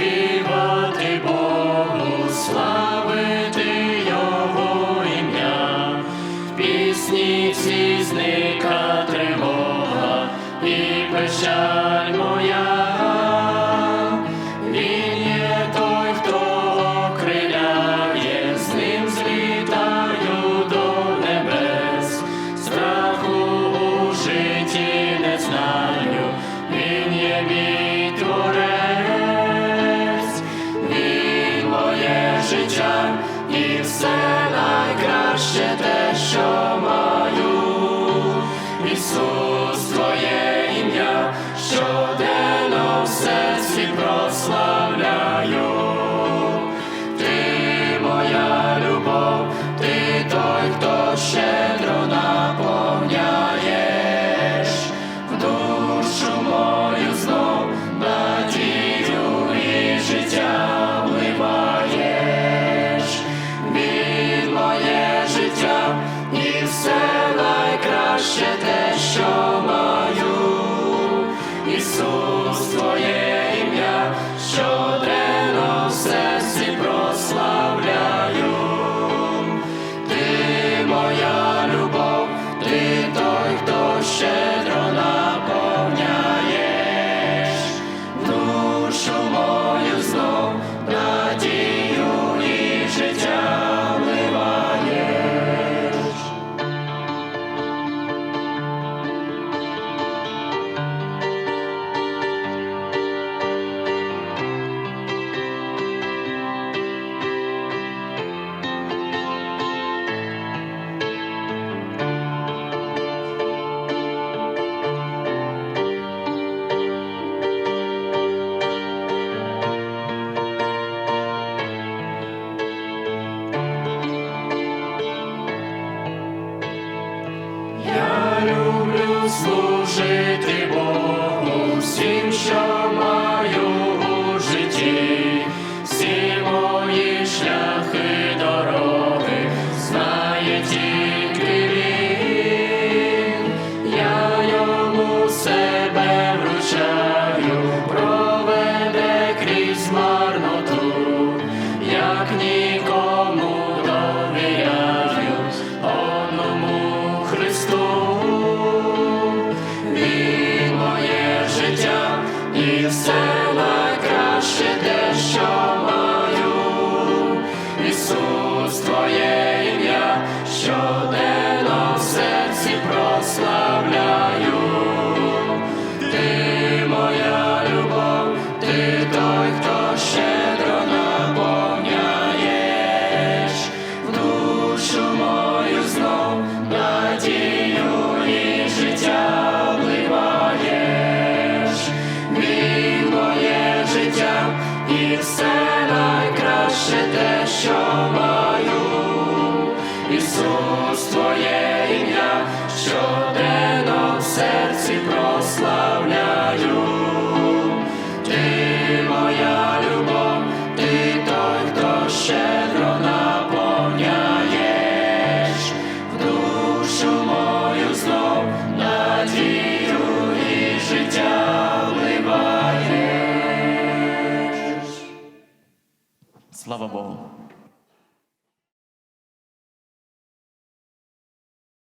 співати Богу, славити Його ім'я, пісні всі зника тривога і печаль моя. Ісус, Твоє ім'я, щоденно служити Богу і все найкраще те, що маю, Ісус, Твоє ім'я, щоденно в серці прославляю, Ти моя любов, ти той, хто щедро наповняєш. Душу мою знов надію. lovable.